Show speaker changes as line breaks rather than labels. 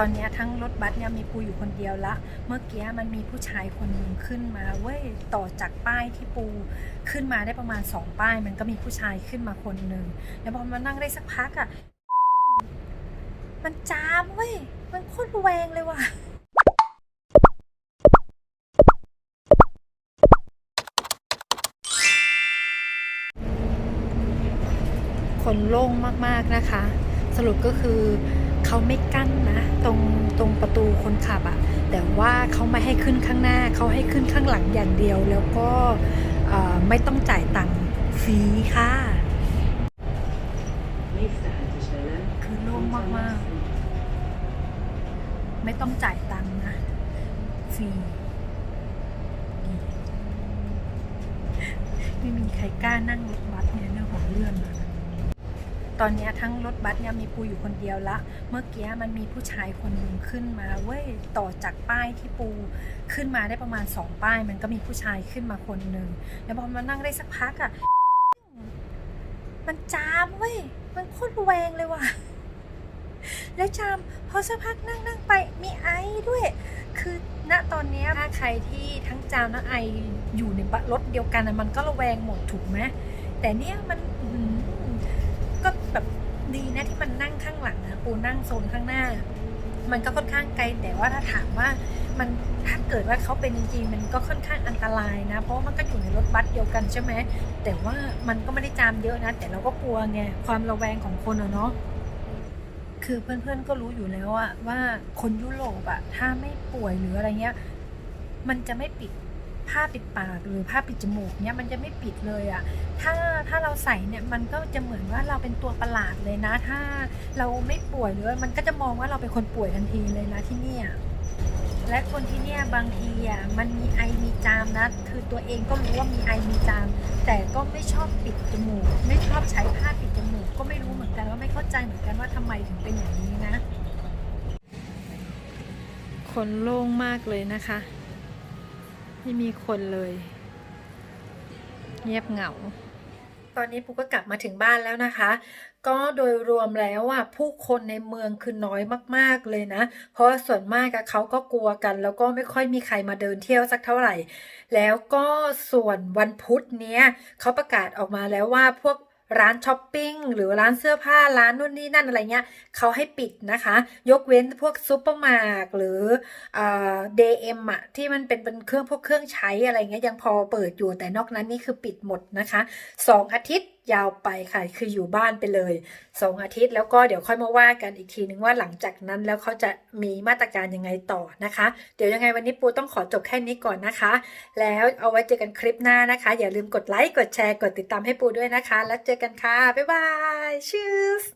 ตอนนี้ทั้งรถบัสเนี่ยมีปูอยู่คนเดียวละ เมื่อกี้มันมีผู้ชายคนหนึ่งขึ้นมาเว้ยต่อจากป้ายที่ปูขึ้นมาได้ประมาณสองป้าย มันก็มีผู้ชายขึ้นมาคนหนึ่งแล้วพอมานั่งได้สักพักอะ่ะมันจามเว้ยมันโคตรแวงเลยว่ะคนโล่งมากๆนะคะ สรุปก็คือ เขาไม่กั้นนะ ตรงตรงประตูคนขับอะแต่ว่าเขาไม่ให้ขึ้นข้างหน้า เขาให้ขึ้นข้างหลังอย่างเดียว แล้วก็ไม่ต้องจ่ายตังค์ฟรีค่ะคือโล่งมากๆ ไม่ต้องจ่ายตังค์นะฟรีดีไม่มีใครกล้านั่งรถบัสเนี่ยเรื่องของเรื่องอะ ตอนนี้ทั้งรถบัสเนี่ยมีปูอยู่คนเดียวละ เมื่อกี้มันมีผู้ชายคนหนึ่งขึ้นมาเว้ยต่อจากป้ายที่ปูขึ้นมาได้ประมาณสองป้าย มันก็มีผู้ชายขึ้นมาคนหนึ่งแล้วพอมานั่งได้สักพักอะ่ะมันจามเว้ยมันโคตรแวงเลยว่ะแล้วจามพอสักพักนั่งนั่งไปมีไอด้วย คือณตอนนี้ถ้าใครที่ทั้งจามทั้งไออยู่ในรถเดียวกันมันก็ระแวงหมดถูกไหมแต่เนี่ยมัน ก็แบบดีนะที่มันนั่งข้างหลังนะปูนั่งโซนข้างหน้า มันก็ค่อนข้างไกลแต่ว่าถ้าถามว่ามันถ้าเกิดว่าเขาเป็นจริงๆมันก็ค่อนข้างอันตรายนะ เพราะมันก็อยู่ในรถบัสเดียวกันใช่ไหมแต่ว่ามันก็ไม่ได้จามเยอะนะ แต่เราก็กลัวไงความระแวงของคนอะเนาะคือเพื่อนๆก็รู้อยู่แล้วอะว่าคนยุโรปอะถ้าไม่ป่วยหรืออะไรเงี้ย มันจะไม่ปิด ผ้าปิดปากหรือผ้าปิดจมูกเนี้ยมันจะไม่ปิดเลยอะถ้าถ้าเราใส่เนี่ยมันก็จะเหมือนว่าเราเป็นตัวประหลาดเลยนะ ถ้าเราไม่ป่วยหรือมันก็จะมองว่าเราเป็นคนป่วยทันทีเลยนะที่เนี่ยและคนที่เนี่ยบางทีอะมันมีไอมีจามนะ คือตัวเองก็รู้ว่ามีไอมีจาม แต่ก็ไม่ชอบปิดจมูก ไม่ชอบใช้ผ้าปิดจมูก ก็ไม่รู้เหมือนกันว่าไม่เข้าใจเหมือนกันว่าทำไมถึงเป็นอย่างนี้นะ คนโล่งมากเลยนะคะ ไม่มีคนเลย เงียบเหงา ตอนนี้ปูก็กลับมาถึงบ้านแล้วนะคะ ก็โดยรวมแล้วอะผู้คนในเมืองคือน้อยมากๆเลยนะ เพราะส่วนมากเขาก็กลัวกัน แล้วก็ไม่ค่อยมีใครมาเดินเที่ยวสักเท่าไหร่ แล้วก็ส่วนวันพุธเนี้ยเขาประกาศออกมาแล้วว่าพวก ร้านช้อปปิ้งหรือร้านเสื้อผ้าร้านนู่นนี่นั่นอะไรเงี้ยเขาให้ปิดนะคะ ยกเว้นพวกซูเปอร์มาร์ทหรือเดย์เอ็มอะที่มันเป็นเป็นเครื่องพวกเครื่องใช้อะไรเงี้ยยังพอเปิดอยู่แต่นอกนั้นนี่คือปิดหมดนะคะสองอาทิตย์ ยาวไปค่ะ คืออยู่บ้านไปเลยสองอาทิตย์แล้วก็เดี๋ยวค่อยมาว่ากันอีกทีนึงว่าหลังจากนั้นแล้วเขาจะมีมาตรการยังไงต่อนะคะ เดี๋ยวยังไงวันนี้ปูต้องขอจบแค่นี้ก่อนนะคะ แล้วเอาไว้เจอกันคลิปหน้านะคะ อย่าลืมกดไลค์กดแชร์กดติดตามให้ปูด้วยนะคะ แล้วเจอกันค่ะบ๊ายบายชีส